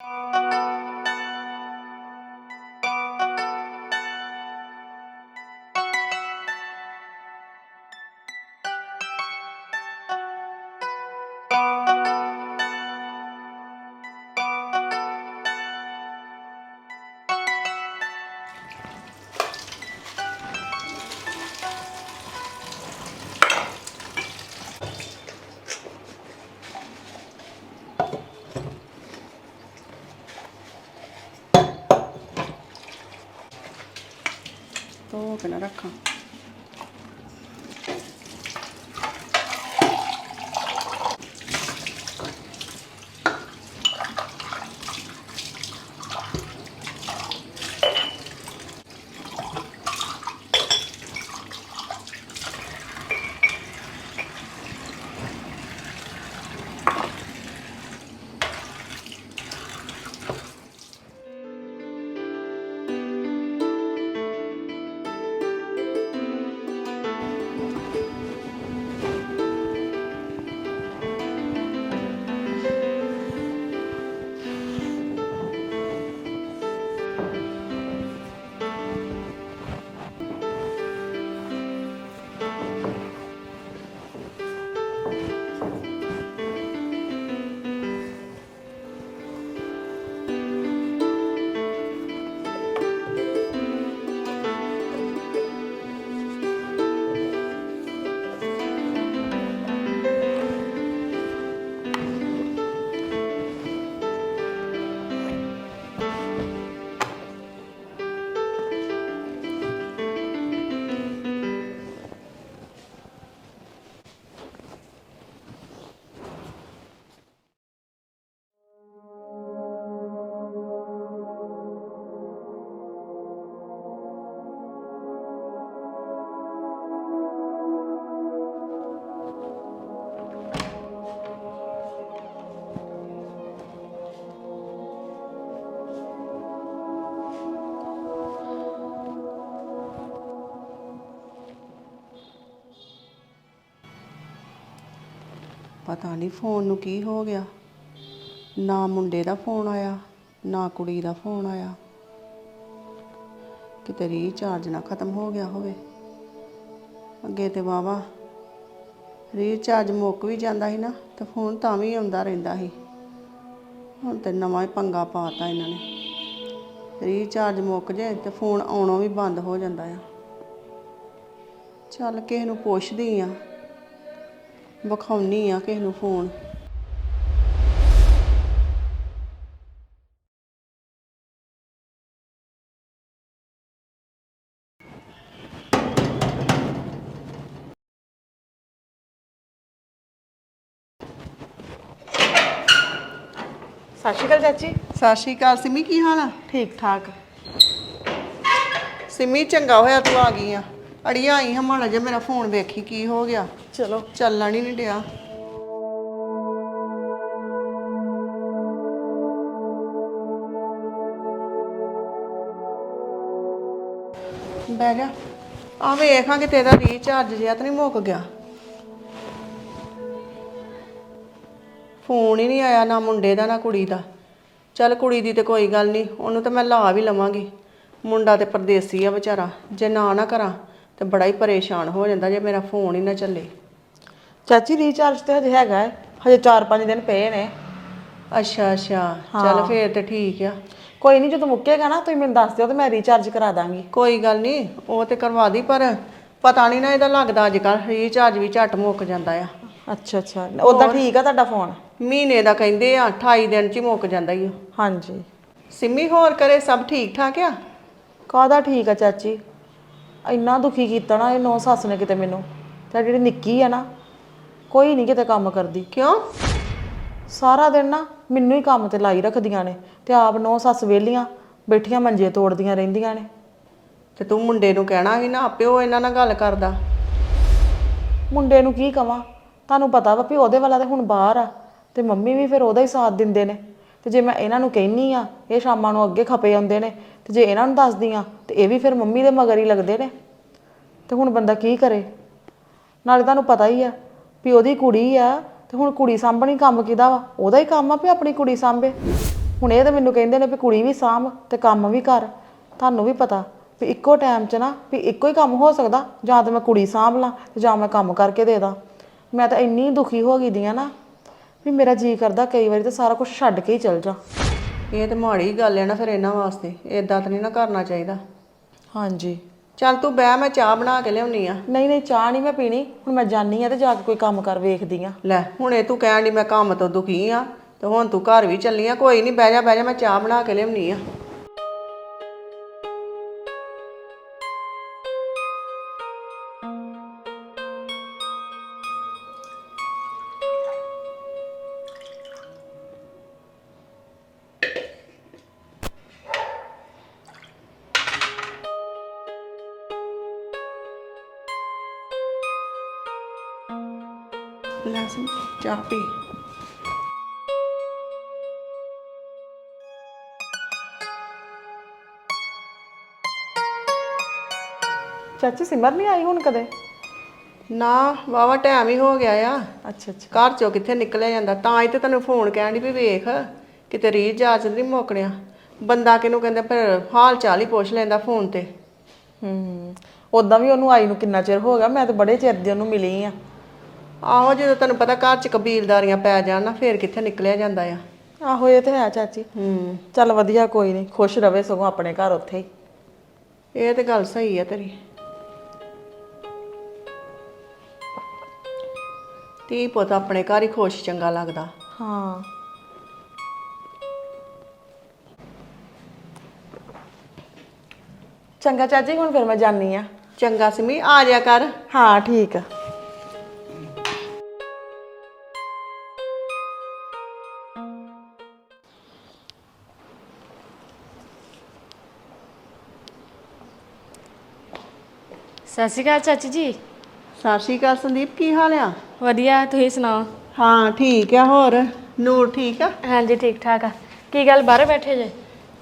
ਧੋ ਪਤਾ ਨਹੀਂ ਫੋਨ ਨੂੰ ਕੀ ਹੋ ਗਿਆ। ਨਾ ਮੁੰਡੇ ਦਾ ਫੋਨ ਆਇਆ, ਨਾ ਕੁੜੀ ਦਾ ਫੋਨ ਆਇਆ। ਕਿਤੇ ਰੀਚਾਰਜ ਨਾ ਖਤਮ ਹੋ ਗਿਆ ਹੋਵੇ। ਅੱਗੇ ਤੇ ਵਾਵਾ ਰੀਚਾਰਜ ਮੁੱਕ ਵੀ ਜਾਂਦਾ ਸੀ ਨਾ, ਤੇ ਫੋਨ ਤਾਂ ਵੀ ਆਉਂਦਾ ਰਹਿੰਦਾ ਸੀ। ਹੁਣ ਤੇ ਨਵਾਂ ਹੀ ਪੰਗਾ ਪਾਤਾ ਇਹਨਾਂ ਨੇ। ਰੀਚਾਰਜ ਮੁੱਕ ਜੇ ਤੇ ਫੋਨ ਆਉਣੋਂ ਵੀ ਬੰਦ ਹੋ ਜਾਂਦਾ ਆ। ਚੱਲ ਕਿਸੇ ਨੂੰ ਪੁੱਛਦੀ ਆ। ਵਿਖਾਉਣੀ ਆ ਕਿਸੇ ਨੂੰ ਫੋਨ। ਸਤਿ ਸ਼੍ਰੀ ਅਕਾਲ ਚਾਚੀ। ਸਤਿ ਸ਼੍ਰੀ ਅਕਾਲ ਸਿਮੀ ਕੀ ਹਾਲ ਆ? ਠੀਕ ਠਾਕ। ਸਿਮੀ ਚੰਗਾ ਹੋਇਆ ਤੂੰ ਆ ਗਈ ਆ। ਅੜੀਆ ਆਈ ਹਾਂ ਮਾੜਾ ਜਿਹਾ ਮੇਰਾ ਫੋਨ ਵੇਖੀ ਕੀ ਹੋ ਗਿਆ। ਚਲੋ। ਚੱਲਣ ਹੀ ਨਹੀਂ ਡਿਆ। ਬਹਿ ਜਾ। ਆ ਵੇਖਾਂਗੇ ਤੇਰਾ ਰੀਚਾਰਜ ਜਿਆ ਤਾਂ ਨਹੀਂ ਮੁੱਕ ਗਿਆ। ਫੋਨ ਹੀ ਨਹੀਂ ਆਇਆ ਨਾ ਮੁੰਡੇ ਦਾ ਨਾ ਕੁੜੀ ਦਾ। ਚੱਲ ਕੁੜੀ ਦੀ ਤੇ ਕੋਈ ਗੱਲ ਨਹੀਂ, ਉਹਨੂੰ ਤਾਂ ਮੈਂ ਲਾ ਵੀ ਲਵਾਂਗੀ। ਮੁੰਡਾ ਤੇ ਪਰਦੇਸੀ ਆ ਵਿਚਾਰਾ, ਜੇ ਨਾ ਨਾ ਕਰਾਂ ਤੇ ਬੜਾ ਹੀ ਪਰੇਸ਼ਾਨ ਹੋ ਜਾਂਦਾ ਜੇ ਮੇਰਾ ਫੋਨ ਹੀ ਨਾ ਚੱਲੇ। ਚਾਚੀ ਰੀਚਾਰਜ ਤੇ ਹਜੇ ਹੈਗਾ ਹੈ। ਹਜੇ 4-5 ਦਿਨ ਪਏ ਨੇ। ਅੱਛਾ ਅੱਛਾ। ਚੱਲ ਫੇਰ ਤੇ ਠੀਕ ਆ। ਕੋਈ ਨਹੀਂ ਜਦੋਂ ਮੁੱਕੇਗਾ ਨਾ ਤੁਸੀਂ ਮੈਨੂੰ ਦੱਸ ਦਿਓ ਤੇ ਮੈਂ ਰੀਚਾਰਜ ਕਰਾ ਦਾਂਗੀ। ਕੋਈ ਗੱਲ ਨਹੀਂ ਉਹ ਤੇ ਕਰਵਾ ਦੀ ਪਰ ਪਤਾ ਨਹੀਂ ਨਾ ਇਹਦਾ ਲੱਗਦਾ ਅੱਜ ਕੱਲ ਰੀਚਾਰਜ ਵੀ ਝੱਟ ਮੁੱਕ ਜਾਂਦਾ ਆ। ਅੱਛਾ ਅੱਛਾ। ਉਦਾਂ ਠੀਕ ਆ ਤੁਹਾਡਾ ਫੋਨ ਮਹੀਨੇ ਦਾ ਕਹਿੰਦੇ ਆ 28 ਦਿਨ ਚ ਹੀ ਮੁੱਕ ਜਾਂਦਾ ਓ। ਹਾਂਜੀ। ਸਿੰਮੀ ਹੋਰ ਕਰੇ ਸਭ ਠੀਕ ਠਾਕ ਆ? ਕਾਹਦਾ ਠੀਕ ਆ ਚਾਚੀ? ਇੰਨਾ ਦੁਖੀ ਕੀਤਾ ਨਾ ਇਹ ਨੌ ਸੱਸ ਨੇ ਕਿਤੇ ਮੈਨੂੰ। ਤੇ ਜਿਹੜੀ ਨਿੱਕੀ ਆ ਨਾ ਕੋਈ ਨਹੀਂ ਕਿਤੇ ਕੰਮ ਕਰਦੀ। ਕਿਉਂ? ਸਾਰਾ ਦਿਨ ਨਾ ਮੈਨੂੰ ਹੀ ਕੰਮ ਤੇ ਲਾਈ ਰੱਖਦੀਆਂ ਨੇ ਤੇ ਆਪ ਨੌ ਸੱਸ ਵੇਲੀਆਂ ਬੈਠੀਆਂ ਮੰਜੇ ਤੋੜਦੀਆਂ ਰਹਿੰਦੀਆਂ ਨੇ। ਤੇ ਤੂੰ ਮੁੰਡੇ ਨੂੰ ਕਹਿਣਾ ਸੀ ਨਾ ਆਪੇ ਉਹ ਇਹਨਾਂ ਨਾਲ ਗੱਲ ਕਰਦਾ। ਮੁੰਡੇ ਨੂੰ ਕੀ ਕਵਾਂ? ਤੁਹਾਨੂੰ ਪਤਾ ਵਾ ਵੀ ਉਹਦੇ ਵਾਲਾ ਤੇ ਹੁਣ ਬਾਹਰ ਆ ਤੇ ਮੰਮੀ ਵੀ ਫਿਰ ਉਹਦਾ ਹੀ ਸਾਥ ਦਿੰਦੇ ਨੇ। ਤੇ ਜੇ ਮੈਂ ਇਹਨਾਂ ਨੂੰ ਕਹਿਨੀ ਆ ਇਹ ਸ਼ਾਮਾਂ ਨੂੰ ਅੱਗੇ ਖਪੇ ਆਉਂਦੇ ਨੇ ਤੇ ਜੇ ਇਹਨਾਂ ਨੂੰ ਦੱਸਦੀ ਆ ਤੇ ਇਹ ਵੀ ਫਿਰ ਮੰਮੀ ਦੇ ਮਗਰ ਹੀ ਲੱਗਦੇ ਨੇ। ਤੇ ਹੁਣ ਬੰਦਾ ਕੀ ਕਰੇ? ਨਾਲੇ ਤੁਹਾਨੂੰ ਪਤਾ ਹੀ ਆ ਵੀ ਉਹਦੀ ਕੁੜੀ ਆ ਤੇ ਹੁਣ ਕੁੜੀ ਸਾਂਭਣੀ ਕੰਮ ਕਿਹਦਾ ਵਾ? ਉਹਦਾ ਹੀ ਕੰਮ ਆ ਵੀ ਆਪਣੀ ਕੁੜੀ ਸਾਂਭੇ। ਹੁਣ ਇਹ ਤਾਂ ਮੈਨੂੰ ਕਹਿੰਦੇ ਨੇ ਵੀ ਕੁੜੀ ਵੀ ਸਾਂਭ ਤੇ ਕੰਮ ਵੀ ਕਰ। ਤੁਹਾਨੂੰ ਵੀ ਪਤਾ ਵੀ ਇੱਕੋ ਟਾਈਮ 'ਚ ਨਾ ਵੀ ਇੱਕੋ ਹੀ ਕੰਮ ਹੋ ਸਕਦਾ ਜਾਂ ਤਾਂ ਮੈਂ ਕੁੜੀ ਸਾਂਭ ਲਾਂ ਤੇ ਜਾਂ ਮੈਂ ਕੰਮ ਕਰਕੇ ਦੇ ਦਾਂ। ਮੈਂ ਤਾਂ ਇੰਨੀ ਦੁਖੀ ਹੋ ਗਈ ਦੀ ਆ ਨਾ ਵੀ ਮੇਰਾ ਜੀ ਕਰਦਾ ਕਈ ਵਾਰੀ ਤਾਂ ਸਾਰਾ ਕੁਝ ਛੱਡ ਕੇ ਹੀ ਚਲ ਜਾ। ਇਹ ਤੇ ਮਾੜੀ ਗੱਲ ਹੈ ਨਾ ਫਿਰ ਇਹਨਾਂ ਵਾਸਤੇ। ਇਦਾਂ ਤਾਂ ਨਹੀਂ ਨਾ ਕਰਨਾ ਚਾਹੀਦਾ। ਹਾਂਜੀ। ਚੱਲ ਤੂੰ ਬਹਿ ਮੈਂ ਚਾਹ ਬਣਾ ਕੇ ਲਿਆਉਣੀ ਆ। ਨਹੀਂ ਨਹੀਂ ਚਾਹ ਨਹੀਂ ਮੈਂ ਪੀਣੀ। ਹੁਣ ਮੈਂ ਜਾਣੀ ਆ ਤੇ ਜਾ ਕੇ ਕੋਈ ਕੰਮ ਕਰ ਵੇਖਦੀ ਆ। ਲੈ ਹੁਣੇ ਤੂੰ ਕਹਿਣ ਦੀ ਮੈਂ ਕੰਮ ਤੋਂ ਦੁਖੀ ਆ ਤੇ ਹੁਣ ਤੂੰ ਘਰ ਵੀ ਚੱਲੀ ਆ ਕੋਈ ਨਹੀਂ ਬਹਿ ਜਾ ਬਹਿ ਜਾ ਮੈਂ ਚਾਹ ਬਣਾ ਕੇ ਲਿਆਉਣੀ ਆ। ਚਾਹ ਪੀ। ਚਾਚੀ ਸਿਮਰ ਨਹੀਂ ਆਈ ਹੁਣ ਕਦੇ? ਨਾ ਵਾਵਾ ਟਾਈਮ ਹੀ ਹੋ ਗਿਆ ਆ। ਅੱਛਾ ਅੱਛਾ। ਘਰ ਚੋਂ ਕਿੱਥੇ ਨਿਕਲਿਆ ਜਾਂਦਾ? ਤਾਂ ਹੀ ਤੇ ਤੈਨੂੰ ਫੋਨ ਕਹਿਣ ਦੀ ਵੀ ਵੇਖ ਕਿਤੇ ਰੀਚਾਰਜ ਨਹੀਂ ਮੁੱਕਣਿਆ। ਬੰਦਾ ਕਿਹਨੂੰ ਕਹਿੰਦਾ ਫਿਰ ਹਾਲ ਚਾਲ ਹੀ ਪੁੱਛ ਲੈਂਦਾ ਫੋਨ ਤੇ। ਹੂੰ ਉਦਾਂ ਵੀ ਉਹਨੂੰ ਆਈ ਨੂੰ ਕਿੰਨਾ ਚਿਰ ਹੋ ਗਿਆ ਮੈਂ ਤਾਂ ਬੜੇ ਚਿਰ ਦੀ ਉਹਨੂੰ ਮਿਲੀ ਆ। ਆਹੋ ਜਦੋਂ ਤੈਨੂੰ ਪਤਾ ਘਰ ਚ ਕਬੀਲਦਾਰੀਆਂ ਪੈ ਜਾਣ ਨਾ ਫੇਰ ਕਿੱਥੇ ਨਿਕਲਿਆ ਜਾਂਦਾ ਆ। ਆਹੋ ਇਹ ਤੇ ਹੈ ਚਾਚੀ। ਹੂੰ। ਚੱਲ ਵਧੀਆ ਕੋਈ ਨਹੀਂ। ਖੁਸ਼ ਰਵੇ ਸਗੋਂ ਆਪਣੇ ਘਰ ਉੱਥੇ ਹੀ। ਇਹ ਤੇ ਗੱਲ ਸਹੀ ਆ ਤੇਰੀ। ਤੀ ਪੁੱਤ ਆਪਣੇ ਘਰ ਹੀ ਖੁਸ਼ ਚੰਗਾ ਲੱਗਦਾ। ਹਾਂ। ਚੰਗਾ ਚਾਚੀ ਹੁਣ ਫਿਰ ਮੈਂ ਜਾਣੀ ਆ ਚੰਗਾ ਸਿਮੀ ਆ ਜਾ ਕਰ। ਹਾਂ ਠੀਕ ਆ। ਸਤਿ ਸ਼੍ਰੀ ਅਕਾਲ ਚਾਚੀ ਜੀ। ਸਤਿ ਸ਼੍ਰੀ ਅਕਾਲ ਸੰਦੀਪ ਕੀ ਹਾਲ ਆ? ਵਧੀਆ ਤੁਸੀਂ ਸੁਣਾਓ? ਹਾਂ ਠੀਕ ਆ ਹੋਰ? ਨੂਰ ਠੀਕ ਆ? ਹਾਂਜੀ ਠੀਕ ਠਾਕ ਆ। ਕੀ ਗੱਲ ਬਾਹਰ ਬੈਠੇ ਜੇ?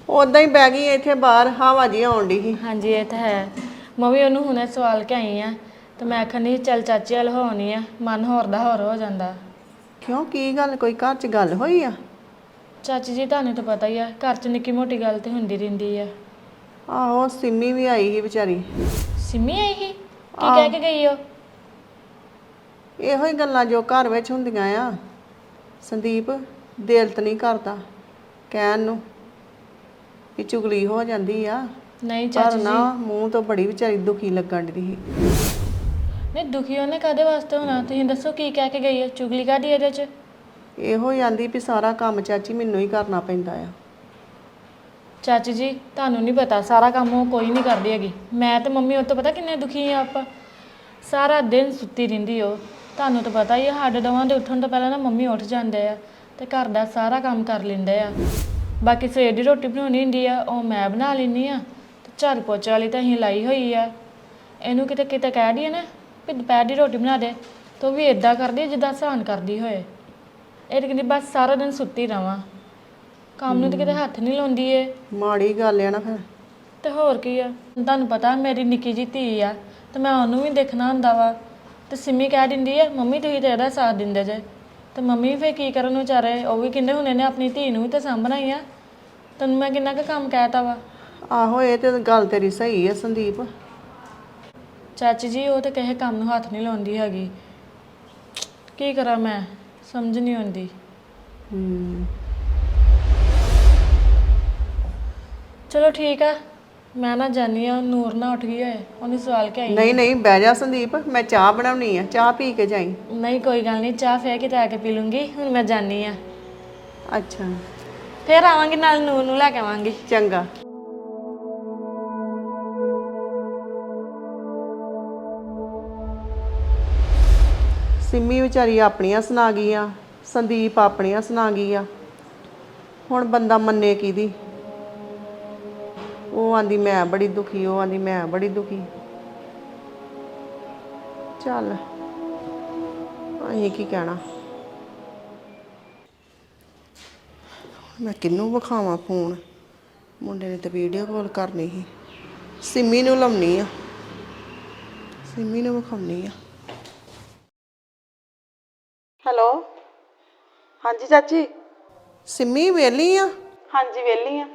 ਉਦਾਂ ਹੀ ਗਈ ਇੱਥੇ ਬਾਹਰ ਹਵਾ ਜੀ ਆਉਣ ਦੀ ਸੀ। ਹਾਂਜੀ ਇਹ ਤਾਂ ਹੈ। ਮੈਂ ਵੀ ਉਹਨੂੰ ਹੁਣੇ ਸਵਾਲ ਕੇ ਆਈ ਆ ਤੇ ਮੈਂ ਆਖਣੀ ਚੱਲ ਚਾਚੀ ਵਾਲ ਹੋਣੀ ਆ ਮਨ ਹੋਰ ਦਾ ਹੋਰ ਹੋ ਜਾਂਦਾ। ਕਿਉਂ ਕੀ ਗੱਲ ਕੋਈ ਘਰ 'ਚ ਗੱਲ ਹੋਈ ਆ? ਚਾਚੀ ਜੀ ਤੁਹਾਨੂੰ ਤਾਂ ਪਤਾ ਹੀ ਆ ਘਰ 'ਚ ਨਿੱਕੀ ਮੋਟੀ ਗੱਲ ਤੇ ਹੁੰਦੀ ਰਹਿੰਦੀ ਆ। ਆਹੋ ਸਿੰਮੀ ਵੀ ਆਈ ਸੀ ਵਿਚਾਰੀ। ਸਿੰਮੀ ਆਈ ਸੀ? ਕੀ ਕਹਿ ਕੇ ਗਈ ਉਹ? ਇਹੋ ਹੀ ਗੱਲਾਂ ਜੋ ਘਰ ਵਿੱਚ ਹੁੰਦੀਆਂ ਆ। ਸੰਦੀਪ ਦਿਲ ਤੇ ਨਹੀਂ ਕਰਦਾ ਕਹਿਣ ਨੂੰ ਕਿ ਚੁਗਲੀ ਹੋ ਜਾਂਦੀ ਆ। ਨਹੀਂ ਪਰ ਚਾਚੀ ਨਾ ਮੂੰਹ ਤੋਂ ਬੜੀ ਵਿਚਾਰੀ ਦੁਖੀ ਲੱਗਣ ਦੀ ਸੀ। ਨਹੀਂ ਦੁਖੀ ਉਹਨੇ ਕਾਦੇ ਵਾਸਤੇ ਹੋਣਾ? ਤੁਸੀਂ ਦੱਸੋ ਕੀ ਕਹਿ ਕੇ ਗਈ ਹੈ ਚੁਗਲੀ ਕਾਦੀ ਇਹਦੇ 'ਚ? ਇਹੋ ਹੀ ਆਂਦੀ ਵੀ ਸਾਰਾ ਕੰਮ ਚਾਚੀ ਮੈਨੂੰ ਹੀ ਕਰਨਾ ਪੈਂਦਾ ਆ। ਚਾਚੀ ਜੀ, ਤੁਹਾਨੂੰ ਨਹੀਂ ਪਤਾ, ਸਾਰਾ ਕੰਮ ਉਹ ਕੋਈ ਨਹੀਂ ਕਰਦੀ ਹੈਗੀ। ਮੈਂ ਤੇ ਮੰਮੀ ਉਹ ਤੋਂ ਪਤਾ ਕਿੰਨੇ ਦੁਖੀ ਆ ਆਪਾਂ। ਸਾਰਾ ਦਿਨ ਸੁੱਤੀ ਰਹਿੰਦੀ ਉਹ। ਤੁਹਾਨੂੰ ਤਾਂ ਪਤਾ ਹੀ ਆ, ਸਾਡੇ ਦੋਵਾਂ ਦੇ ਉੱਠਣ ਤੋਂ ਪਹਿਲਾਂ ਨਾ ਮੰਮੀ ਉੱਠ ਜਾਂਦੇ ਆ ਤੇ ਘਰ ਦਾ ਸਾਰਾ ਕੰਮ ਕਰ ਲੈਂਦੇ ਆ। ਬਾਕੀ ਸਵੇਰ ਦੀ ਰੋਟੀ ਬਣਾਉਣੀ ਹੁੰਦੀ ਆ, ਉਹ ਮੈਂ ਬਣਾ ਲੈਂਦੀ ਆ ਤੇ ਝਾੜੂ ਪੋਚੇ ਵਾਲੀ ਤਾਂ ਅਸੀਂ ਲਾਈ ਹੋਈ ਆ। ਇਹਨੂੰ ਕਿਤੇ ਕਿਤੇ ਕਹਿ ਦਈਏ ਨਾ ਵੀ ਦੁਪਹਿਰ ਦੀ ਰੋਟੀ ਬਣਾ ਦੇ, ਤਾਂ ਵੀ ਇਦਾਂ ਕਰਦੀ ਆ ਜਿੱਦਾਂ ਸਹਾਨ ਕਰਦੀ ਹੋਏ। ਇਹ ਤਾਂ ਕਹਿੰਦੀ ਬਸ ਸਾਰਾ ਦਿਨ ਸੁੱਤੀ ਰਵਾਂ। ਕੰਮ ਨੂੰ ਤਾਂ ਕਿਤੇ ਹੱਥ ਨਹੀਂ ਲਾਉਂਦੀ ਏ। ਮਾੜੀ ਗੱਲ ਆ ਨਾ ਫਿਰ। ਤੇ ਹੋਰ ਕੀ ਆ? ਤੁਹਾਨੂੰ ਪਤਾ ਮੇਰੀ ਨਿੱਕੀ ਜੀ ਧੀ ਆ ਤੇ ਮੈਂ ਉਹਨੂੰ ਵੀ ਦੇਖਣਾ ਹੁੰਦਾ ਵਾ। ਤੇ ਸਿੰਮੀ ਕਹਿ ਦਿੰਦੀ ਆ ਮੰਮੀ ਤੁਸੀਂ ਤੇ ਇਹਦਾ ਸਾਥ ਦਿੰਦੇ ਜੇ। ਤੇ ਮੰਮੀ ਫੇਰ ਕੀ ਕਰਨ ਵਿਚਾਰੇ? ਉਹ ਵੀ ਕਹਿੰਦੇ ਹੁਣੇ ਨੇ ਆਪਣੀ ਧੀ ਨੂੰ ਵੀ ਤਾਂ ਸਾਂਭਣਾ ਹੀ ਆ। ਤੈਨੂੰ ਮੈਂ ਕਿੰਨਾ ਕੁ ਕੰਮ ਕਹਿਤਾ ਵਾ? ਆਹੋ ਇਹ ਤੇ ਗੱਲ ਤੇਰੀ ਸਹੀ ਆ ਸੰਦੀਪ। ਚਾਚੀ ਜੀ ਉਹ ਤੇ ਕਿਸੇ ਕੰਮ ਨੂੰ ਹੱਥ ਨਹੀਂ ਲਾਉਂਦੀ ਹੈਗੀ। ਕੀ ਕਰਾਂ ਮੈਂ? ਸਮਝ ਨਹੀਂ ਆਉਂਦੀ। ਹੂੰ। ਚਲੋ ਠੀਕ ਆ। ਮੈਂ ਨਾ ਜਾਨੀ ਆ ਨੂਰ ਨਾ ਉੱਠ ਗਈ ਹੋਏ। ਉਹਨੇ ਸਵਾਲ ਕੇ ਆਈ ਨਹੀਂ ਨਹੀਂ। ਬਹਿ ਜਾ ਸੰਦੀਪ ਮੈਂ ਚਾਹ ਬਣਾਉਣੀ ਆ। ਚਾਹ ਪੀ ਕੇ ਜਾਈ। ਨਹੀਂ ਕੋਈ ਗੱਲ ਨਹੀਂ ਚਾਹ ਫੇਰ ਕਿਤੇ ਆ ਕੇ ਪੀ ਲੂੰਗੀ। ਹੁਣ ਮੈਂ ਜਾਨੀ ਆ। ਅੱਛਾ। ਫੇਰ ਆਵਾਂਗੀ ਨਾਲ ਨੂਰ ਨੂੰ ਲੈ ਕੇ ਆਵਾਂਗੀ। ਚੰਗਾ। ਸਿੰਮੀ ਵਿਚਾਰੀ ਆਪਣੀਆਂ ਸੁਣਾ ਗਈ ਆ। ਸੰਦੀਪ ਆਪਣੀਆਂ ਸੁਣਾ ਗਈ ਆ। ਹੁਣ ਬੰਦਾ ਮੰਨੇ ਕਿਹਦੀ। ਉਹ ਆਂਦੀ ਮੈਂ ਬੜੀ ਦੁਖੀ ਉਹ ਆਂਦੀ ਮੈਂ ਬੜੀ ਦੁਖੀ। ਚੱਲ ਅਸੀਂ ਕੀ ਕਹਿਣਾ? ਮੈਂ ਕਿਹਨੂੰ ਵਿਖਾਵਾਂ ਫੋਨ ਮੁੰਡੇ ਨੇ ਤਾਂ ਵੀਡੀਓ ਕਾਲ ਕਰਨੀ ਸੀ। ਸਿੰਮੀ ਨੂੰ ਲਾਉਣੀ ਆ। ਸਿੰਮੀ ਨੂੰ ਵਿਖਾਉਣੀ ਆ। ਹੈਲੋ ਹਾਂਜੀ ਚਾਚੀ? ਸਿੰਮੀ ਵੇਲੀ ਆ? ਹਾਂਜੀ ਵਿਹਲੀ ਆ।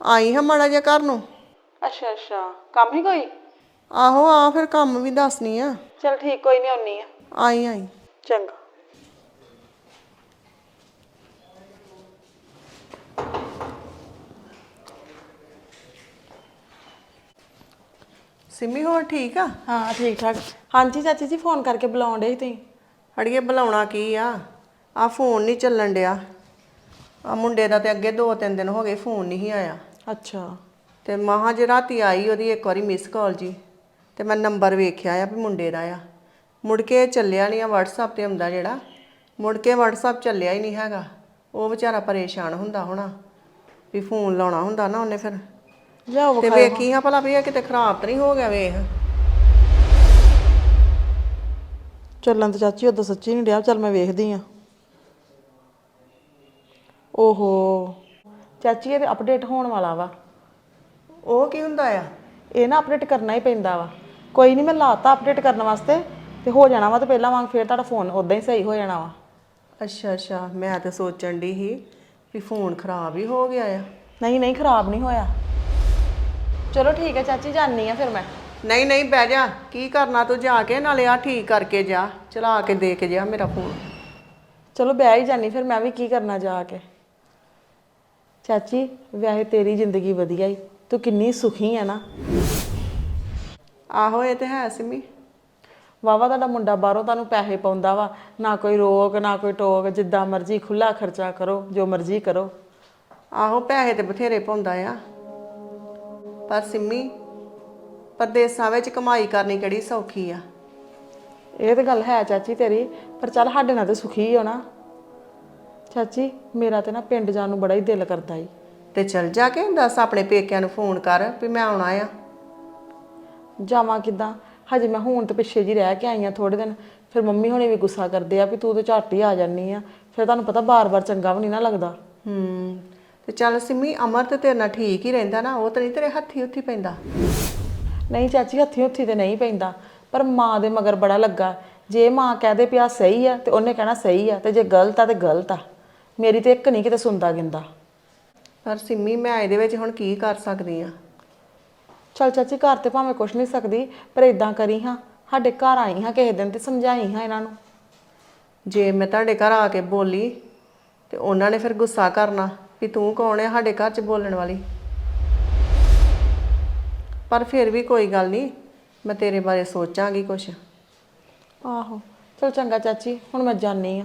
ਆਈ ਹਾਂ ਮਾੜਾ ਜਿਹਾ ਘਰ ਨੂੰ। ਅੱਛਾ ਅੱਛਾ। ਕੰਮ ਹੀ ਕੋਈ? ਆਹੋ ਆ ਫਿਰ ਕੰਮ ਵੀ ਦੱਸਣੀ ਆ। ਚਲ ਠੀਕ ਕੋਈ ਨਹੀਂ ਆਉਣੀ ਆ। ਆਈ ਆਈ। ਚੰਗਾ। ਸਿੰਮੀ ਹੋਰ ਠੀਕ ਆ? ਹਾਂ ਠੀਕ ਠਾਕ ਹਾਂਜੀ ਚਾਚੀ ਜੀ ਫੋਨ ਕਰਕੇ ਬੁਲਾਉਣ ਡੇ ਤੁਸੀਂ। ਅੜੀਏ ਬੁਲਾਉਣਾ ਕੀ ਆ? ਆ ਫੋਨ ਨਹੀਂ ਚੱਲਣ ਡਿਆ। ਆ ਮੁੰਡੇ ਦਾ ਤੇ ਅੱਗੇ ਦੋ ਤਿੰਨ ਦਿਨ ਹੋ ਗਏ ਫੋਨ ਨਹੀਂ ਆਇਆ। ਅੱਛਾ। ਤੇ ਮਹਾਂ ਜੇ ਰਾਤੀ ਆਈ ਉਹਦੀ ਇੱਕ ਵਾਰੀ ਮਿਸ ਕਾਲ ਜੀ। ਤੇ ਮੈਂ ਨੰਬਰ ਵੇਖਿਆ ਆ ਵੀ ਮੁੰਡੇ ਦਾ ਆ। ਮੁੜ ਕੇ ਚੱਲਿਆ ਨਹੀਂ ਆ WhatsApp ਤੇ ਹੁੰਦਾ ਜਿਹੜਾ। ਮੁੜ ਕੇ WhatsApp ਚੱਲਿਆ ਹੀ ਨਹੀਂ ਹੈਗਾ। ਉਹ ਵਿਚਾਰਾ ਪਰੇਸ਼ਾਨ ਹੁੰਦਾ ਹੋਣਾ। ਵੀ ਫੋਨ ਲਾਉਣਾ ਹੁੰਦਾ ਨਾ ਉਹਨੇ ਫਿਰ। ਜਾਓ ਤੇ ਵੇਖੀ ਹਾਂ ਭਲਾ ਵੀ ਇਹ ਕਿਤੇ ਖਰਾਬ ਤਾਂ ਨਹੀਂ ਹੋ ਗਿਆ ਵੇਖ। ਚੱਲਣ ਤੇ ਚਾਚੀ ਉਦੋਂ ਸੱਚੀ ਨਹੀਂ ਡਿਆ। ਚੱਲ ਮੈਂ ਵੇਖਦੀ ਆ। ਓਹੋ। ਚਾਚੀ ਇਹ ਅਪਡੇਟ ਹੋਣ ਵਾਲਾ ਵਾ। ਉਹ ਕੀ ਹੁੰਦਾ ਆ? ਇਹ ਨਾ ਅਪਡੇਟ ਕਰਨਾ ਹੀ ਪੈਂਦਾ ਵਾ। ਕੋਈ ਨਹੀਂ ਮੈਂ ਲਾਤਾ ਅਪਡੇਟ ਕਰਨ ਵਾਸਤੇ ਤੇ ਹੋ ਜਾਣਾ ਵਾ ਤੇ ਪਹਿਲਾਂ ਵਾਂਗ ਫੇਰ ਤੁਹਾਡਾ ਫੋਨ ਉਦਾਂ ਹੀ ਸਹੀ ਹੋ ਜਾਣਾ ਵਾ। ਅੱਛਾ ਅੱਛਾ। ਮੈਂ ਤਾਂ ਸੋਚਣ ਦੀ ਸੀ ਵੀ ਫੋਨ ਖਰਾਬ ਹੀ ਹੋ ਗਿਆ ਆ। ਨਹੀਂ ਨਹੀਂ ਖਰਾਬ ਨਹੀਂ ਹੋਇਆ। ਚਲੋ ਠੀਕ ਹੈ ਚਾਚੀ ਜਾਨੀ ਆ ਫਿਰ ਮੈਂ। ਨਹੀਂ ਨਹੀਂ ਬਹਿ ਜਾ। ਕੀ ਕਰਨਾ ਤੂੰ ਜਾ ਕੇ ਨਾਲੇ ਆ ਠੀਕ ਕਰਕੇ ਜਾ। ਚਲਾ ਕੇ ਦੇ ਕੇ ਜਾ ਮੇਰਾ ਫੋਨ ਚਲੋ ਬਹਿ ਹੀ ਜਾਨੀ ਫਿਰ ਮੈਂ ਵੀ ਕੀ ਕਰਨਾ ਜਾ ਕੇ। ਚਾਚੀ ਵੈਸੇ ਤੇਰੀ ਜ਼ਿੰਦਗੀ ਵਧੀਆ ਈ। ਤੂੰ ਕਿੰਨੀ ਸੁਖੀ ਆ ਨਾ। ਆਹੋ ਇਹ ਤੇ ਹੈ ਸਿਮੀ। ਵਾਵਾ ਤੁਹਾਡਾ ਮੁੰਡਾ ਬਾਹਰੋਂ ਤੁਹਾਨੂੰ ਪੈਸੇ ਪਾਉਂਦਾ ਵਾ। ਨਾ ਕੋਈ ਰੋਕ ਨਾ ਕੋਈ ਟੋਕ ਜਿੱਦਾਂ ਮਰਜ਼ੀ ਖੁੱਲਾ ਖਰਚਾ ਕਰੋ ਜੋ ਮਰਜ਼ੀ ਕਰੋ। ਆਹੋ ਪੈਸੇ ਤੇ ਬਥੇਰੇ ਪਾਉਂਦਾ ਆ। ਪਰ ਸਿੰਮੀ ਪਰਦੇਸਾਂ ਵਿੱਚ ਕਮਾਈ ਕਰਨੀ ਕਿਹੜੀ ਸੌਖੀ ਆ। ਇਹ ਤਾਂ ਗੱਲ ਹੈ ਚਾਚੀ ਤੇਰੀ ਪਰ ਚੱਲ ਸਾਡੇ ਨਾਲ ਤੇ ਸੁਖੀ ਹੋ ਨਾ। ਚਾਚੀ ਮੇਰਾ ਤੇ ਨਾ ਪਿੰਡ ਜਾਣ ਨੂੰ ਬੜਾ ਹੀ ਦਿਲ ਕਰਦਾ ਈ। ਤੇ ਚਲ ਜਾ ਕੇ ਦੱਸ ਆਪਣੇ ਪੇਕਿਆਂ ਨੂੰ ਫੋਨ ਕਰ ਵੀ ਮੈਂ ਆਉਣਾ ਆ। ਜਾਵਾਂ ਕਿੱਦਾਂ? ਹਜੇ ਮੈਂ ਹੁਣ ਤੇ ਪਿੱਛੇ ਜੀ ਰਹਿ ਕੇ ਆਈ ਆ ਥੋੜੇ ਦਿਨ। ਫਿਰ ਮੰਮੀ ਹੁਣੇ ਵੀ ਗੁੱਸਾ ਕਰਦੇ ਆ ਵੀ ਤੂੰ ਤੇ ਝੱਟ ਹੀ ਆ ਜਾਨੀ ਆ। ਫਿਰ ਤੁਹਾਨੂੰ ਪਤਾ ਬਾਰ-ਬਾਰ ਚੰਗਾ ਵੀ ਨਹੀਂ ਨਾ ਲੱਗਦਾ। ਹੂੰ ਤੇ ਚੱਲ ਸਿੰਮੀ ਅਮਰ ਤੇ ਤੇਰੇ ਨਾਲ ਠੀਕ ਹੀ ਰਹਿੰਦਾ ਨਾ ਉਹ ਤਾਂ ਨਹੀਂ ਤੇਰੇ ਹੱਥੀ ਉੱਥੀ ਪੈਂਦਾ। ਨਹੀਂ ਚਾਚੀ ਹੱਥੀ ਹੱਥੀ ਤੇ ਨਹੀਂ ਪੈਂਦਾ। ਪਰ ਮਾਂ ਦੇ ਮਗਰ ਬੜਾ ਲੱਗਾ। ਜੇ ਮਾਂ ਕਹਦੇ ਪਿਆ ਸਹੀ ਆ ਤੇ ਉਹਨੇ ਕਹਿਣਾ ਸਹੀ ਆ ਤੇ ਜੇ ਗਲਤ ਆ ਤੇ ਗਲਤ ਆ। ਮੇਰੀ ਤੇ ਇੱਕ ਨਹੀਂ ਕਿਤੇ ਸੁਣਦਾ ਗਿੰਦਾ। ਪਰ ਸਿੰਮੀ ਮੈਂ ਇਹਦੇ ਵਿੱਚ ਹੁਣ ਕੀ ਕਰ ਸਕਦੀ ਆ ਚਲ ਚਾਚੀ ਘਰ ਤੇ ਭਾਵੇਂ ਕੁਛ ਨਹੀਂ ਸਕਦੀ ਪਰ ਇਦਾਂ ਕਰੀ ਹਾਂ। ਸਾਡੇ ਘਰ ਆਈ ਹਾਂ ਕਿਸੇ ਦਿਨ ਤੇ ਸਮਝਾਈ ਹਾਂ ਇਹਨਾਂ ਨੂੰ। ਜੇ ਮੈਂ ਤੁਹਾਡੇ ਘਰ ਆ ਕੇ ਬੋਲੀ ਤੇ ਉਹਨਾਂ ਨੇ ਫਿਰ ਗੁੱਸਾ ਕਰਨਾ ਵੀ ਤੂੰ ਕੌਣ ਹੈ ਸਾਡੇ ਘਰ 'ਚ ਬੋਲਣ ਵਾਲੀ? ਪਰ ਫਿਰ ਵੀ ਕੋਈ ਗੱਲ ਨਹੀਂ ਮੈਂ ਤੇਰੇ ਬਾਰੇ ਸੋਚਾਂਗੀ ਕੁਛ। ਆਹੋ ਚਲ ਚੰਗਾ ਚਾਚੀ ਹੁਣ ਮੈਂ ਜਾਣੀ ਆ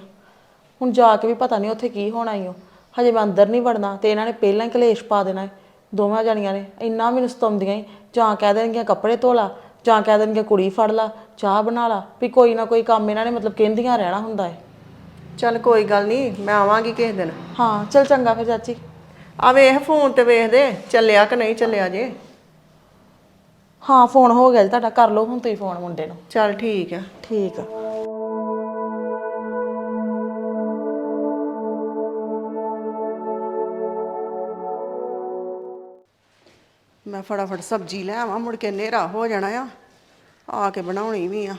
ਹੁਣ ਜਾ ਕੇ ਵੀ ਪਤਾ ਨਹੀਂ ਉੱਥੇ ਕੀ ਹੋਣਾ ਈ ਓ। ਹਜੇ ਮੈਂ ਅੰਦਰ ਨਹੀਂ ਵੜਨਾ ਤੇ ਇਹਨਾਂ ਨੇ ਪਹਿਲਾਂ ਹੀ ਕਲੇਸ਼ ਪਾ ਦੇਣਾ ਏ ਦੋਵਾਂ ਜਣੀਆਂ ਨੇ। ਇੰਨਾ ਮੈਨੂੰ ਸਤਾਉਂਦੀਆਂ ਈ ਜਾਂ ਕਹਿ ਦੇਣਗੀਆਂ ਕੱਪੜੇ ਧੋ ਲਾ ਜਾਂ ਕਹਿ ਦੇਣਗੀਆਂ ਕੁੜੀ ਫੜ ਲਾ ਚਾਹ ਬਣਾ ਲਾ ਵੀ ਕੋਈ ਨਾ ਕੋਈ ਕੰਮ ਇਹਨਾਂ ਨੇ ਮਤਲਬ ਕਹਿੰਦੀਆਂ ਰਹਿਣਾ ਹੁੰਦਾ ਏ। ਚੱਲ ਕੋਈ ਗੱਲ ਨਹੀਂ ਮੈਂ ਆਵਾਂਗੀ ਕਿਸੇ ਦਿਨ। ਹਾਂ ਚਲ ਚੰਗਾ ਫਿਰ ਚਾਚੀ। ਆ ਵੇਖ ਫੋਨ ਤੇ ਵੇਖ ਦੇ ਚੱਲਿਆ ਕਿ ਨਹੀਂ ਚੱਲਿਆ ਜੇ। ਹਾਂ ਫੋਨ ਹੋ ਗਿਆ ਜੀ ਤੁਹਾਡਾ ਕਰ ਲਓ ਹੁਣ ਤੁਸੀਂ ਫੋਨ ਮੁੰਡੇ ਨੂੰ। ਚੱਲ ਠੀਕ ਆ। ਠੀਕ ਆ। ਮੈਂ ਫਟਾਫਟ ਸਬਜ਼ੀ ਲੈ ਆਵਾਂ, ਮੁੜ ਕੇ ਹਨੇਰਾ ਹੋ ਜਾਣਾ ਆ। ਆ ਕੇ ਬਣਾਉਣੀ ਵੀ ਆ।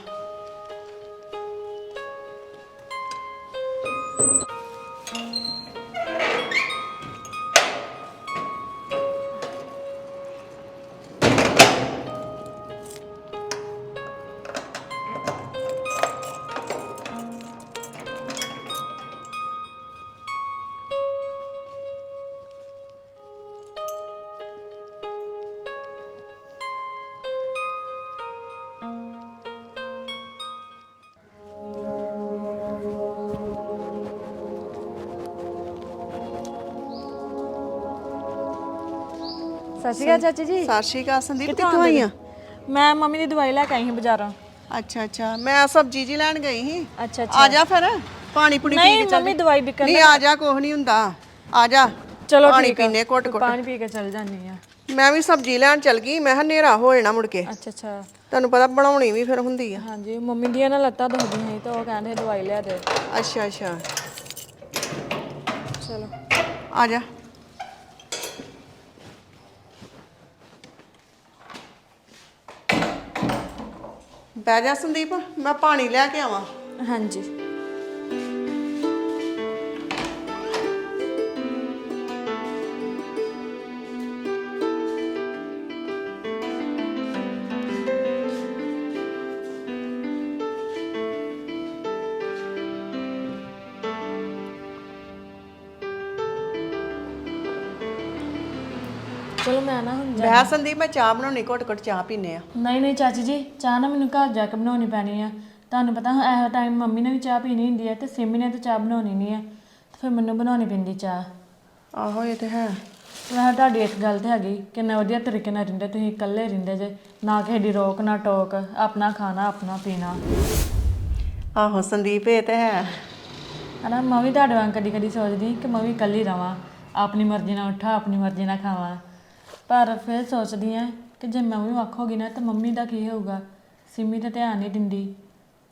ਸਤਿ ਸ਼੍ਰੀ ਅਕਾਲ ਚਾਚੀ ਜੀ। ਸਤਿ ਸ਼੍ਰੀ ਅਕਾਲ ਸੰਦੀਪ ਕਿੱਥੋਂ ਆਈ ਆ? ਮੈਂ ਮੰਮੀ ਦੀ ਦਵਾਈ ਲੈ ਕੇ ਆਈ ਹਾਂ ਬਾਜ਼ਾਰੋਂ। ਅੱਛਾ ਅੱਛਾ। ਮੈਂ ਸਬਜ਼ੀ ਜੀ ਲੈਣ ਗਈ ਸੀ। ਅੱਛਾ ਆ ਜਾ ਫਿਰ। ਪਾਣੀ ਪੁਣੀ ਪੀ ਨਹੀਂ ਕੇ ਚੱਲ ਮੰਮੀ ਦਵਾਈ ਵਿਕਣ ਨਹੀਂ ਆ ਜਾ ਕੁਛ ਨਹੀਂ ਹੁੰਦਾ। ਆ ਜਾ। ਚਲੋ ਪਾਣੀ ਠੀਕ ਆ। ਪੀਨੇ ਘੁੱਟ ਘੁੱਟ। ਪਾਣੀ ਪੀ ਕੇ ਚੱਲ ਜਾਂਦੀ ਆ। ਮੈਂ ਵੀ ਸਬਜ਼ੀ ਲੈਣ ਚਲ ਗਈ। ਮੈਂ ਕਿਹਾ ਹਨੇਰਾ ਹੋ ਜਾਣਾ ਮੁੜ ਕੇ। ਅੱਛਾ ਅੱਛਾ। ਤੁਹਾਨੂੰ ਪਤਾ ਬਣਾਉਣੀ ਵੀ ਫਿਰ ਹੁੰਦੀ ਆ। ਹਾਂਜੀ ਮੰਮੀ ਦੀਆਂ ਨਾ ਲੱਤਾਂ ਦੁਖਦੀਆਂ ਸੀ ਤਾਂ ਉਹ ਕਹਿੰਦੇ ਦਵਾਈ ਲਿਆ ਦੇ। ਅੱਛਾ ਅੱਛਾ। ਚਲੋ। ਆ ਜਾ। ਬਹਿ ਜਾ ਸੰਦੀਪ ਮੈਂ ਪਾਣੀ ਲੈ ਕੇ ਆਵਾਂ। ਹਾਂਜੀ। ਨਾ ਹੁਣ ਜਾ ਮੈਂ ਸੰਦੀਪ ਮੈਂ ਚਾਹ ਬਣਾਉਣੀ ਘੁੱਟ ਘੁੱਟ ਚਾਹ ਪੀਨੇ ਆ। ਨਹੀਂ ਨਹੀਂ ਚਾਚੀ ਜੀ ਚਾਹ ਨਾ ਮੈਨੂੰ ਘਰ ਜਾ ਕੇ ਬਣਾਉਣੀ ਪੈਣੀ ਆ। ਤੁਹਾਨੂੰ ਪਤਾ ਇਹ ਟਾਈਮ ਮੰਮੀ ਨੇ ਵੀ ਚਾਹ ਪੀਣੀ ਹੁੰਦੀ ਹੈ ਤੇ ਸਿੰਮੀ ਨੇ ਤਾਂ ਚਾਹ ਬਣਾਉਣੀ ਨਹੀਂ ਹੈ ਤੇ ਫਿਰ ਮੈਨੂੰ ਬਣਾਉਣੀ ਪੈਂਦੀ ਚਾਹ। ਆਹੋ ਇਹ ਤੇ ਹੈ। ਮੈਂ ਤੁਹਾਡੀ ਇੱਕ ਗੱਲ ਤੇ ਹੈਗੀ ਕਿੰਨਾ ਵਧੀਆ ਤਰੀਕੇ ਨਾਲ ਰਹਿੰਦੇ ਤੁਸੀਂ ਇਕੱਲੇ ਰਹਿੰਦੇ ਜੇ। ਨਾ ਕਿਸੇ ਦੀ ਰੋਕ ਨਾ ਟੋਕ ਆਪਣਾ ਖਾਣਾ ਆਪਣਾ ਪੀਣਾ। ਆਹੋ ਸੰਦੀਪ ਇਹ ਤੇ ਹੈ। ਹਨਾ ਮੈਂ ਵੀ ਤੁਹਾਡੇ ਵਾਂਗ ਕਦੀ ਕਦੀ ਸੋਚਦੀ ਕਿ ਮੈਂ ਵੀ ਇਕੱਲੀ ਰਵਾਂ। ਆਪਣੀ ਮਰਜ਼ੀ ਨਾਲ ਉੱਠਾਂ ਆਪਣੀ ਮਰਜ਼ੀ ਨਾਲ ਖਾਵਾਂ। ਪਰ ਫਿਰ ਸੋਚਦੀ ਆ ਕਿ ਜੇ ਮੈਂ ਵੀ ਵੱਖ ਹੋ ਗਈ ਨਾ ਤਾਂ ਮੰਮੀ ਦਾ ਕੀ ਹੋਊਗਾ? ਸਿੰਮੀ ਤੇ ਧਿਆਨ ਨਹੀਂ ਦਿੰਦੀ।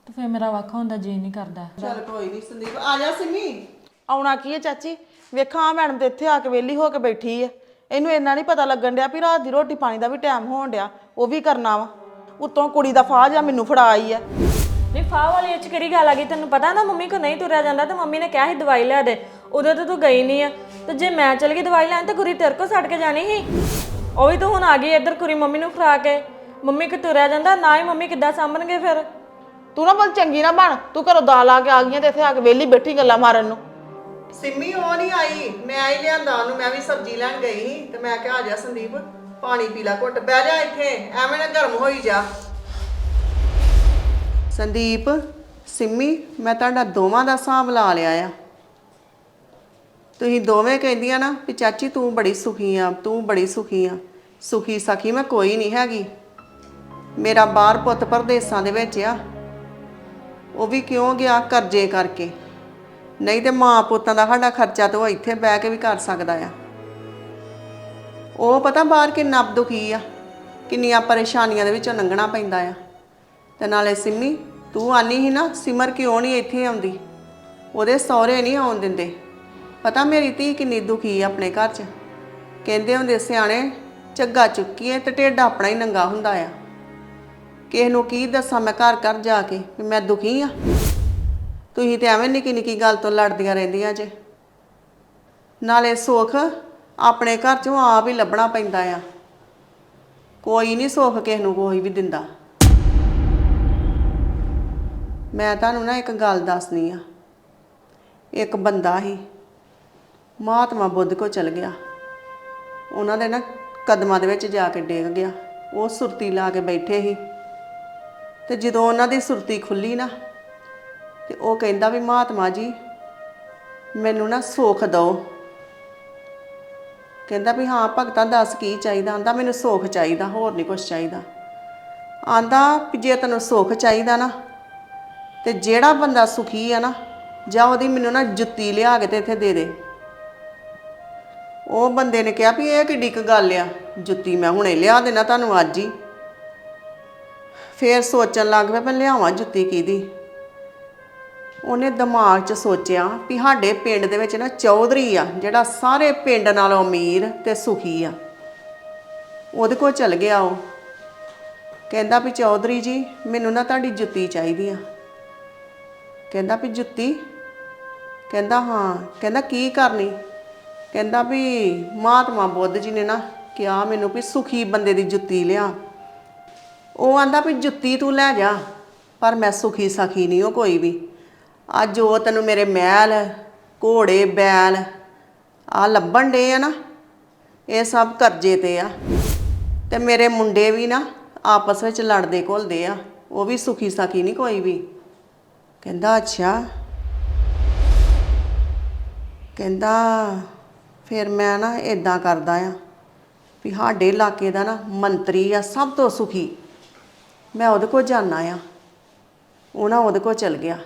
ਤਾਂ ਫਿਰ ਮੇਰਾ ਵੱਖ ਹੋਣ ਦਾ ਜੀ ਨਹੀਂ ਕਰਦਾ। ਚੱਲ ਕੋਈ ਨਹੀਂ ਸੰਦੀਪ ਆ ਜਾ ਸਿੰਮੀ। ਆਉਣਾ ਕੀ ਹੈ ਚਾਚੀ? ਵੇਖਾਂ ਮੈਡਮ ਤੇ ਇੱਥੇ ਆ ਕੇ ਵਿਹਲੀ ਹੋ ਕੇ ਬੈਠੀ ਹੈ ਇਹਨੂੰ ਇੰਨਾ ਨਹੀਂ ਪਤਾ ਲੱਗਣ ਡਿਆ ਵੀ ਰਾਤ ਦੀ ਰੋਟੀ ਪਾਣੀ ਦਾ ਵੀ ਟਾਈਮ ਹੋਣ ਡਿਆ। ਉਹ ਵੀ ਕਰਨਾ ਵਾ। ਉਤੋਂ ਕੁੜੀ ਦਾ ਫਾਹ ਜਾਂ ਮੈਨੂੰ ਫੜਾ ਆਈ ਆ ਨਹੀਂ ਫਾਹ ਵਾਲੀ ਚ ਕਿਹੜੀ ਗੱਲ ਆ ਗਈ? ਤੈਨੂੰ ਪਤਾ ਨਾ ਮੰਮੀ ਕੋ ਨਹੀਂ ਤੁਰਿਆ ਜਾਂਦਾ ਤੇ ਮੰਮੀ ਨੇ ਕਿਹਾ ਸੀ ਦਵਾਈ ਲੈ ਦੇ। ਉਦੋਂ ਤਾਂ ਤੂੰ ਗਈ ਨਹੀਂ ਆ। ਤੇ ਜੇ ਮੈਂ ਚਲ ਗਈ ਦਵਾਈ ਲੈਣ ਤਾਂ ਕੁੜੀ ਤੇਰੇ ਕੋ ਛੱਡ ਕੇ ਜਾਣੀ ਸੀ। ਉਹ ਵੀ ਤੂੰ ਹੁਣ ਆ ਗਈ ਇੱਧਰ ਕੁੜੀ ਮੰਮੀ ਨੂੰ ਫੜਾ ਕੇ। ਮੰਮੀ ਕੋ ਤੁਰਿਆ ਜਾਂਦਾ ਨਾ ਹੀ ਮੰਮੀ ਕਿੱਦਾਂ ਸਾਂਭਣਗੇ ਫਿਰ। ਤੂੰ ਨਾ ਬਲ ਚੰਗੀ ਨਾ ਬਣ। ਤੂੰ ਘਰੋਂ ਦਾਲ ਆ ਕੇ ਆ ਗਈਆਂ ਤੇ ਇੱਥੇ ਆ ਕੇ ਵਿਹਲੀ ਬੈਠੀ ਗੱਲਾਂ ਮਾਰਨ ਨੂੰ। ਸਿੰਮੀ ਉਹ ਨਹੀਂ ਆਈ। ਮੈਂ ਹੀ ਲਿਆਂਦਾ ਉਹਨੂੰ ਮੈਂ ਵੀ ਸਬਜ਼ੀ ਲੈਣ ਗਈ ਸੀ। ਤੇ ਮੈਂ ਕਿਹਾ ਆ ਜਾ ਸੰਦੀਪ ਪਾਣੀ ਪੀ ਲੈ ਘੁੱਟ। ਬਹਿ ਜਾ ਇੱਥੇ ਐਵੇਂ ਨਾ ਗਰਮ ਹੋਈ ਜਾ। ਸੰਦੀਪ ਸਿੰਮੀ ਮੈਂ ਤੁਹਾਡਾ ਦੋਵਾਂ ਦਾ ਹਿਸਾਬ ਲਾ ਲਿਆ ਆ। ਤੁਸੀਂ ਦੋਵੇਂ ਕਹਿੰਦੀਆਂ ਨਾ ਵੀ ਚਾਚੀ ਤੂੰ ਬੜੀ ਸੁਖੀ ਆ, ਤੂੰ ਬੜੀ ਸੁਖੀ ਆ। ਸੁਖੀ ਸਖੀ ਮੈਂ ਕੋਈ ਨਹੀਂ ਹੈਗੀ। ਮੇਰਾ ਬਾਹਰ ਪੁੱਤ ਪਰਦੇਸਾਂ ਦੇ ਵਿੱਚ ਆ। ਉਹ ਵੀ ਕਿਉਂ ਗਿਆ ਕਰਜ਼ੇ ਕਰਕੇ? ਨਹੀਂ ਤੇ ਮਾਂ ਪੁੱਤਾਂ ਦਾ ਸਾਡਾ ਖਰਚਾ ਤਾਂ ਉਹ ਇੱਥੇ ਬਹਿ ਕੇ ਵੀ ਕਰ ਸਕਦਾ ਆ। ਉਹ ਪਤਾ ਬਾਹਰ ਕਿੰਨਾ ਦੁਖੀ ਆ, ਕਿੰਨੀਆਂ ਪਰੇਸ਼ਾਨੀਆਂ ਦੇ ਵਿੱਚੋਂ ਲੰਘਣਾ ਪੈਂਦਾ ਆ। ਤੇ ਨਾਲੇ ਸਿੰਮੀ, ਤੂੰ ਆਨੀ ਹੀ ਨਾ, ਸਿਮਰ ਕਿਉਂ ਨਹੀਂ ਇੱਥੇ ਆਉਂਦੀ? ਉਹਦੇ ਸਹੁਰੇ ਨਹੀਂ ਆਉਣ ਦਿੰਦੇ। ਪਤਾ ਮੇਰੀ ਧੀ ਕਿੰਨੀ ਦੁਖੀ ਆ ਆਪਣੇ ਘਰ 'ਚ। ਕਹਿੰਦੇ ਹੁੰਦੇ ਸਿਆਣੇ, ਝੱਗਾ ਚੁੱਕੀਏ ਤੇ ਢਿੱਡ ਆਪਣਾ ਹੀ ਨੰਗਾ ਹੁੰਦਾ ਆ। ਕਿਸੇ ਨੂੰ ਕੀ ਦੱਸਾਂ, ਮੈਂ ਘਰ ਘਰ ਜਾ ਕੇ ਵੀ ਮੈਂ ਦੁਖੀ ਆ। ਤੁਸੀਂ ਤੇ ਐਵੇਂ ਨਿੱਕੀ ਨਿੱਕੀ ਗੱਲ ਤੋਂ ਲੜਦੀਆਂ ਰਹਿੰਦੀਆਂ ਜੇ। ਨਾਲੇ ਸੁੱਖ ਆਪਣੇ ਘਰ ਚੋਂ ਆਪ ਹੀ ਲੱਭਣਾ ਪੈਂਦਾ ਆ। ਕੋਈ ਨਹੀਂ ਸੁੱਖ ਕਿਸੇ ਨੂੰ ਕੋਈ ਵੀ ਦਿੰਦਾ। ਮੈਂ ਤੁਹਾਨੂੰ ਨਾ ਇੱਕ ਗੱਲ ਦੱਸਣੀ ਆ। ਇੱਕ ਬੰਦਾ ਹੀ ਮਹਾਤਮਾ ਬੁੱਧ ਕੋ ਚਲ ਗਿਆ। ਉਹਨਾਂ ਦੇ ਨਾ ਕਦਮਾਂ ਦੇ ਵਿੱਚ ਜਾ ਕੇ ਡਿੱਗ ਗਿਆ। ਉਹ ਸੁਰਤੀ ਲਾ ਕੇ ਬੈਠੇ ਸੀ। ਤੇ ਜਦੋਂ ਉਹਨਾਂ ਦੀ ਸੁਰਤੀ ਖੁੱਲੀ ਨਾ, ਤੇ ਉਹ ਕਹਿੰਦਾ ਵੀ, ਮਹਾਤਮਾ ਜੀ, ਮੈਨੂੰ ਨਾ ਸੁੱਖ ਦਿਓ। ਕਹਿੰਦਾ ਵੀ, ਹਾਂ, ਭਗਤਾਂ ਦੱਸ ਕੀ ਚਾਹੀਦਾ? ਆਂਦਾ, ਮੈਨੂੰ ਸੁੱਖ ਚਾਹੀਦਾ, ਹੋਰ ਨਹੀਂ ਕੁਝ ਚਾਹੀਦਾ। ਆਂਦਾ ਵੀ, ਜੇ ਤੈਨੂੰ ਸੁੱਖ ਚਾਹੀਦਾ ਨਾ, ਤੇ ਜਿਹੜਾ ਬੰਦਾ ਸੁਖੀ ਆ ਨਾ, ਜਾਂ ਉਹਦੀ ਮੈਨੂੰ ਨਾ ਜੁੱਤੀ ਲਿਆ ਕੇ ਤੇ ਇੱਥੇ ਦੇ ਦੇ। ਉਹ ਬੰਦੇ ਨੇ ਕਿਹਾ ਵੀ ਇਹ ਕਿੱਡੀ ਕੁ ਗੱਲ ਆ, ਜੁੱਤੀ ਮੈਂ ਹੁਣੇ ਲਿਆ ਦੇਣਾ ਤੁਹਾਨੂੰ ਅੱਜ ਹੀ। ਫੇਰ ਸੋਚਣ ਲੱਗ ਪਿਆ, ਮੈਂ ਲਿਆਵਾਂ ਜੁੱਤੀ ਕਿਹਦੀ। ਉਹਨੇ ਦਿਮਾਗ 'ਚ ਸੋਚਿਆ ਵੀ ਸਾਡੇ ਪਿੰਡ ਦੇ ਵਿੱਚ ਨਾ ਚੌਧਰੀ ਆ, ਜਿਹੜਾ ਸਾਰੇ ਪਿੰਡ ਨਾਲੋਂ ਅਮੀਰ ਤੇ ਸੁਖੀ ਆ। ਉਹਦੇ ਕੋਲ ਚਲ ਗਿਆ ਉਹ। ਕਹਿੰਦਾ ਵੀ ਚੌਧਰੀ ਜੀ, ਮੈਨੂੰ ਨਾ ਤੁਹਾਡੀ ਜੁੱਤੀ ਚਾਹੀਦੀ ਆ। ਕਹਿੰਦਾ ਵੀ ਜੁੱਤੀ? ਕਹਿੰਦਾ ਹਾਂ, ਕਹਿੰਦਾ ਕੀ ਕਰਨੀ? ਕਹਿੰਦਾ ਵੀ ਮਹਾਤਮਾ ਬੁੱਧ ਜੀ ਨੇ ਨਾ ਕਿਹਾ ਮੈਨੂੰ ਵੀ ਸੁਖੀ ਬੰਦੇ ਦੀ ਜੁੱਤੀ ਲਿਆ। ਉਹ ਆਂਦਾ ਵੀ ਜੁੱਤੀ ਤੂੰ ਲੈ ਜਾ, ਪਰ ਮੈਂ ਸੁਖੀ ਸਖੀ ਨਹੀਂ ਉਹ ਕੋਈ ਵੀ। ਅੱਜ ਉਹ ਤੈਨੂੰ ਮੇਰੇ ਮਹਿਲ ਘੋੜੇ, ਬੈਲ ਆ ਲੱਭਣ ਡੇ ਆ ਨਾ, ਇਹ ਸਭ ਕਰਜ਼ੇ ਤੇ ਆ। ਤੇ ਮੇਰੇ ਮੁੰਡੇ ਵੀ ਨਾ ਆਪਸ ਵਿੱਚ ਲੜਦੇ ਘੁਲਦੇ ਆ, ਉਹ ਵੀ ਸੁਖੀ ਸਖੀ ਨਹੀਂ ਕੋਈ ਵੀ। ਕਹਿੰਦਾ, ਅੱਛਾ। ਕਹਿੰਦਾ ਫਿਰ ਮੈਂ ਨਾ ਇਦਾਂ ਕਰਦਾ ਆ ਵੀ ਸਾਡੇ ਇਲਾਕੇ ਦਾ ਨਾ ਮੰਤਰੀ ਆ, ਸਭ ਤੋਂ ਸੁਖੀ। ਮੈਂ ਉਹਦੇ ਕੋਲ ਜਾਣਾ ਆ। ਉਹ ਨਾ ਉਹਦੇ ਕੋਲ ਚਲ ਗਿਆ।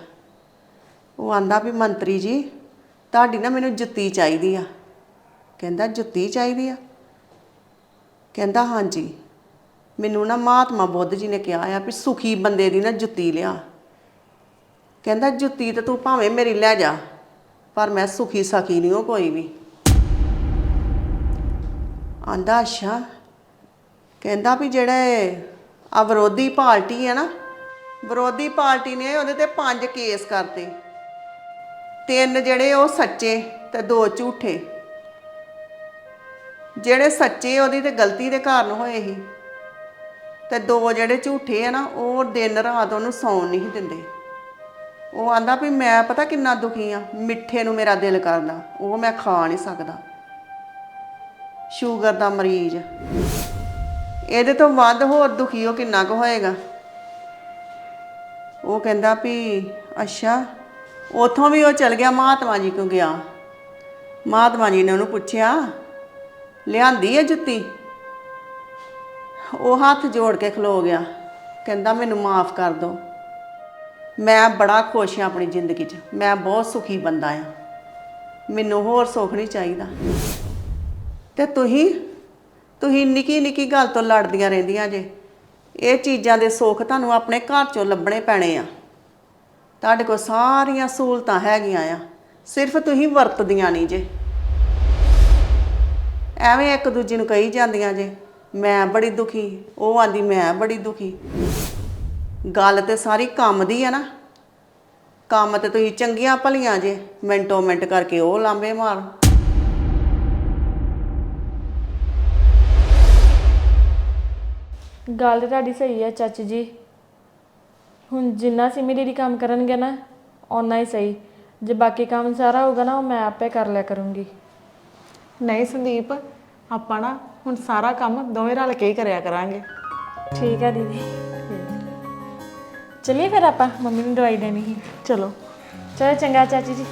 ਉਹ ਆਂਦਾ ਵੀ, ਮੰਤਰੀ ਜੀ, ਤੁਹਾਡੀ ਨਾ ਮੈਨੂੰ ਜੁੱਤੀ ਚਾਹੀਦੀ ਆ। ਕਹਿੰਦਾ, ਜੁੱਤੀ ਚਾਹੀਦੀ ਆ? ਕਹਿੰਦਾ, ਹਾਂਜੀ। ਮੈਨੂੰ ਨਾ ਮਹਾਤਮਾ ਬੁੱਧ ਜੀ ਨੇ ਕਿਹਾ ਆ ਵੀ ਸੁਖੀ ਬੰਦੇ ਦੀ ਨਾ ਜੁੱਤੀ ਲਿਆ। ਕਹਿੰਦਾ, ਜੁੱਤੀ ਤੇ ਤੂੰ ਭਾਵੇਂ ਮੇਰੀ ਲੈ ਜਾ, ਪਰ ਮੈਂ ਸੁਖੀ ਸਖੀ ਨਹੀਂ ਉਹ ਕੋਈ ਵੀ। ਆਂਦਾ, ਅੱਛਾ। ਕਹਿੰਦਾ ਵੀ ਜਿਹੜੇ ਆ ਵਿਰੋਧੀ ਪਾਰਟੀ ਹੈ ਨਾ, ਵਿਰੋਧੀ ਪਾਰਟੀ ਨੇ ਉਹਦੇ ਤੇ ਪੰਜ ਕੇਸ ਕਰਤੇ। ਤਿੰਨ ਜਿਹੜੇ ਉਹ ਸੱਚੇ ਤੇ ਦੋ ਝੂਠੇ। ਜਿਹੜੇ ਸੱਚੇ ਉਹਦੀ ਤੇ ਗਲਤੀ ਦੇ ਕਾਰਨ ਹੋਏ ਸੀ ਤੇ ਦੋ ਜਿਹੜੇ ਝੂਠੇ ਆ ਨਾ, ਉਹ ਦਿਨ ਰਾਤ ਉਹਨੂੰ ਸੌਣ ਨਹੀਂ ਦਿੰਦੇ। ਉਹ ਆਂਦਾ ਵੀ ਮੈਂ ਪਤਾ ਕਿੰਨਾ ਦੁਖੀ ਆ, ਮਿੱਠੇ ਨੂੰ ਮੇਰਾ ਦਿਲ ਕਰਦਾ, ਉਹ ਮੈਂ ਖਾ ਨਹੀਂ ਸਕਦਾ। ਸ਼ੂਗਰ ਦਾ ਮਰੀਜ਼। ਇਹਦੇ ਤੋਂ ਵੱਧ ਹੋਰ ਦੁਖੀ ਉਹ ਕਿੰਨਾ ਕੁ ਹੋਏਗਾ? ਉਹ ਕਹਿੰਦਾ ਵੀ, ਅੱਛਾ, ਉਥੋਂ ਵੀ ਉਹ ਚਲ ਗਿਆ, ਮਹਾਤਮਾ ਜੀ ਕੋ ਗਿਆ। ਮਹਾਤਮਾ ਜੀ ਨੇ ਉਹਨੂੰ ਪੁੱਛਿਆ, ਲਿਆਂਦੀ ਹੈ ਜੁੱਤੀ? ਉਹ ਹੱਥ ਜੋੜ ਕੇ ਖਲੋ ਗਿਆ। ਕਹਿੰਦਾ, ਮੈਨੂੰ ਮਾਫ ਕਰ ਦਿਓ। ਮੈਂ ਬੜਾ ਖੁਸ਼ ਹਾਂ ਆਪਣੀ ਜ਼ਿੰਦਗੀ 'ਚ। ਮੈਂ ਬਹੁਤ ਸੁਖੀ ਬੰਦਾ ਆ ਮੈਨੂੰ ਹੋਰ ਸੁੱਖ ਨਹੀਂ ਚਾਹੀਦਾ। ਤੇ ਤੁਸੀਂ ਤੁਸੀਂ ਨਿੱਕੀ ਨਿੱਕੀ ਗੱਲ ਤੋਂ ਲੜਦੀਆਂ ਰਹਿੰਦੀਆਂ ਜੇ। ਇਹ ਚੀਜ਼ਾਂ ਦੇ ਸੁੱਖ ਤੁਹਾਨੂੰ ਆਪਣੇ ਘਰ ਚੋਂ ਲੱਭਣੇ ਪੈਣੇ ਆ। ਤੁਹਾਡੇ ਕੋਲ ਸਾਰੀਆਂ ਸਹੂਲਤਾਂ ਹੈਗੀਆਂ ਆ। ਸਿਰਫ ਤੁਸੀਂ ਵਰਤਦੀਆਂ ਨਹੀਂ ਜੇ। ਐਵੇਂ ਇੱਕ ਦੂਜੇ ਨੂੰ ਕਹੀ ਜਾਂਦੀਆਂ ਜੇ, ਮੈਂ ਬੜੀ ਦੁਖੀ। ਉਹ ਆਂਦੀ, ਮੈਂ ਬੜੀ ਦੁਖੀ। ਗੱਲ ਤੇ ਸਾਰੀ ਕੰਮ ਦੀ ਆ ਨਾ। ਕੰਮ ਤੇ ਤੁਸੀਂ ਚੰਗੀਆਂ ਭਲੀਆਂ ਜੇ ਮਿੰਟੋ ਮਿੰਟ ਕਰਕੇ ਉਹ ਲਾਂਬੇ ਮਾਰ। ਗੱਲ ਤੇ ਤੁਹਾਡੀ ਸਹੀ ਹੈ ਚਾਚੀ ਜੀ। ਹੁਣ ਜਿੰਨਾ ਸਿਮੀ ਦੀਦੀ ਕੰਮ ਕਰਨਗੇ ਨਾ ਓਨਾ ਹੀ ਸਹੀ। ਜੇ ਬਾਕੀ ਕੰਮ ਸਾਰਾ ਹੋਊਗਾ ਨਾ ਉਹ ਮੈਂ ਆਪੇ ਕਰ ਲਿਆ ਕਰੂੰਗੀ। ਨਹੀਂ ਸੰਦੀਪ ਆਪਾਂ ਨਾ ਹੁਣ ਸਾਰਾ ਕੰਮ ਦੋਵੇਂ ਰਲ ਕੇ ਹੀ ਕਰਿਆ ਕਰਾਂਗੇ। ਠੀਕ ਹੈ ਦੀਦੀ। ਚਲਿਏ ਫਿਰ ਆਪਾਂ ਮੰਮੀ ਨੂੰ ਦਵਾਈ ਦੇਣੀ ਸੀ। ਚਲੋ। ਚਲੋ ਚੰਗਾ ਚਾਚੀ ਜੀ।